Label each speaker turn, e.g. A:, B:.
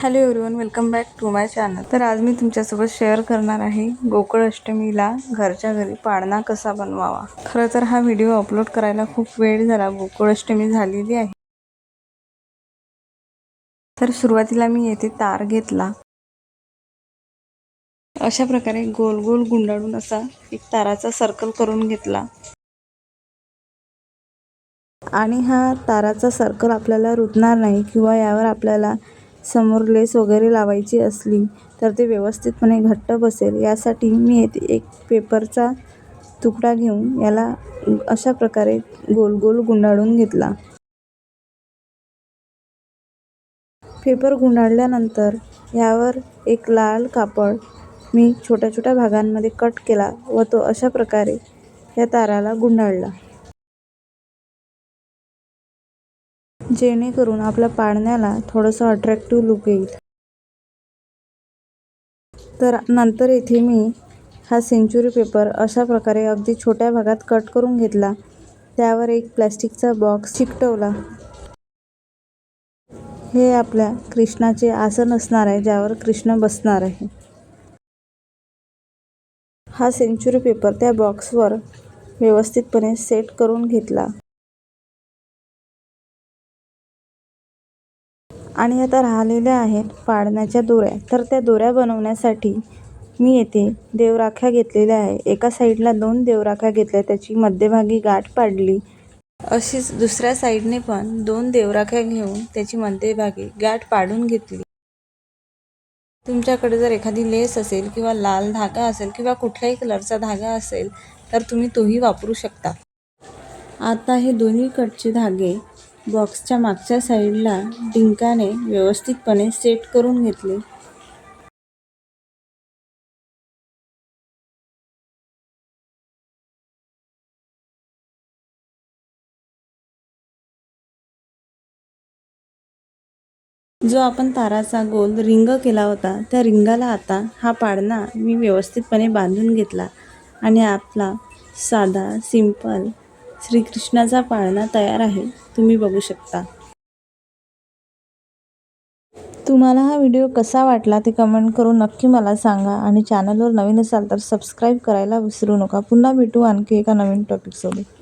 A: Hello everyone welcome back to my channel तर आज मी तुमच्यासोबत शेअर करणार आहे गोकुळ अष्टमीला घरच्या घरी पाळणा कसा बनवावा. खरं तर हा व्हिडिओ अपलोड करायला खूप वेळ झाला. गोकुळ अष्टमी झालेली आहे. तर सुरुवातीला मी येथे तार घेतला. अशा प्रकारे गोल गोल गुंडाळून असा एक ताराचा सर्कल करून घेतला. आणि हा ताराचा सर्कल आपल्याला रुतणार नाही किंवा यावर आपल्याला समोर लेस वगैरे लावायची असली तर ते व्यवस्थितपणे घट्ट बसेल. यासाठी मी येथे एक पेपरचा तुकडा घेऊन याला अशा प्रकारे गोल गोल गुंडाळून घेतला. पेपर गुंडाळल्यानंतर यावर एक लाल कापड मी छोट्या छोट्या भागांमध्ये कट केला व तो अशा प्रकारे या ताराला गुंडाळला. जेणेकरून आपल्या पाळण्याला थोडंसं अट्रॅक्टिव्ह लुक येईल. तर नंतर येथे मी हा सेंचुरी पेपर अशा प्रकारे अगदी छोट्या भागात कट करून घेतला. त्यावर एक प्लॅस्टिकचा बॉक्स चिकटवला. हे आपल्या कृष्णाचे आसन असणार आहे ज्यावर कृष्ण बसणार आहे. हा सेंचुरी पेपर त्या बॉक्सवर व्यवस्थितपणे सेट करून घेतला. आणि आता राहिलेल्या आहेत पाळण्याच्या दोऱ्या. तर त्या दोऱ्या बनवण्यासाठी मी येथे देवराख्या घेतलेल्या आहे. एका साईडला दोन देवराख्या घेतल्या त्याची मध्यभागी गाठ पाडली. अशीच दुसऱ्या साईडने पण दोन देवराख्या घेऊन त्याची मध्यभागी गाठ पाडून घेतली. तुमच्याकडे जर एखादी लेस असेल किंवा लाल धागा असेल किंवा कुठल्याही कलरचा धागा असेल तर तुम्ही तोही वापरू शकता. आता हे दोन्ही कटचे धागे बॉक्सच्या मागच्या साईडला डिंकाने व्यवस्थितपणे सेट करून घेतले. जो आपण ताराचा गोल रिंग केला होता त्या रिंगाला आता हा पाडणा मी व्यवस्थितपणे बांधून घेतला आणि आपला साधा सिंपल श्रीकृष्णाचा पाळणा तयार आहे. तुम्ही बघू शकता. तुम्हाला हा व्हिडिओ कसा वाटला ते कमेंट करून नक्की मला सांगा आणि चॅनलवर नवीन असाल तर सबस्क्राईब करायला विसरू नका. पुन्हा भेटू आणखी एका नवीन टॉपिकसोबत